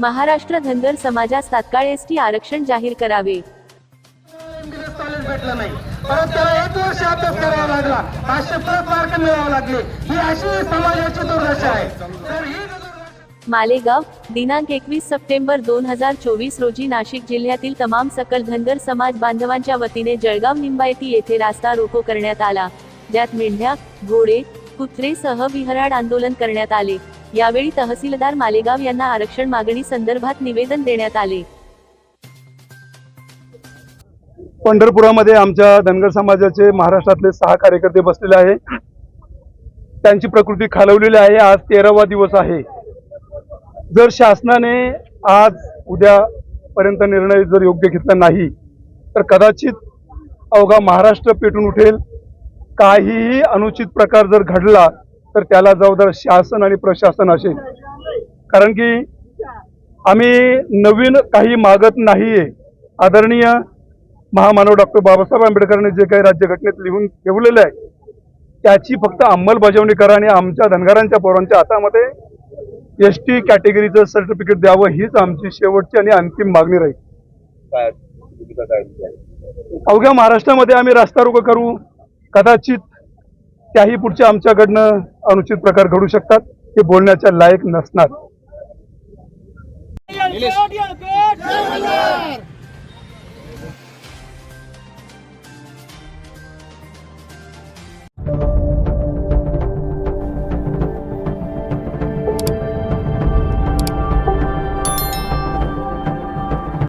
महाराष्ट्र धनगर समाजास तात्काळ S T आरक्षण जाहीर करावे. इंग्रज कॉलेज भेटलं नाही. परत त्याला एक वर्ष अभ्यास करावा लागला. पाचशे प्लस मार्क मिळावं लागले. ही अशी समाजाची दुर्दशा आहे. तर ही दुर्दशा मालेगाव दिनांक एकवीस सप्टेंबर दोन हजार चोवीस रोजी नाशिक जिल्ह्यातील तमाम सकल धनगर समाज बांधवांच्या वतीने जळगाव निंबायती येथे रास्ता रोको करण्यात आला. ज्यात मेंढ्या घोडे कुत्रे सह विहराड आंदोलन करण्यात आले. यावेळी तहसीलदार मालेगाव यांना आरक्षण मागणी संदर्भात निवेदन देण्यात आले. पंढरपुरामध्ये आमच्या धनगर समाजाचे महाराष्ट्रातले सहा कार्यकर्ते बसलेले आहे त्यांची प्रकृती खालवलेली आहे. आज तेरावा दिवस आहे. जर शासनाने आज उद्यापर्यंत निर्णय जर योग्य घेतला नाही तर कदाचित अवघा महाराष्ट्र पेटून उठेल. काहीही अनुचित प्रकार जर घडला तर त्याला जबाबदार शासन आणि प्रशासन असेल. कारण की आम्ही नवीन काही मागत नाहीये. आदरणीय महामानव डॉक्टर बाबासाहेब आंबेडकरांनी जे काही राज्यघटनेत लिहून ठेवलेलं आहे त्याची फक्त अंमलबजावणी करा आणि आमच्या धनगरांच्या पोरांच्या हातामध्ये एस टी कॅटेगरीचं सर्टिफिकेट द्यावं हीच आमची शेवटची आणि अंतिम मागणी राहील. अवघ्या महाराष्ट्रामध्ये आम्ही रस्ता रोको करू कदाचित त्याही पुढच्या आमच्याकडनं अनुचित प्रकार घडू शकतात ते बोलण्याच्या लायक नसणार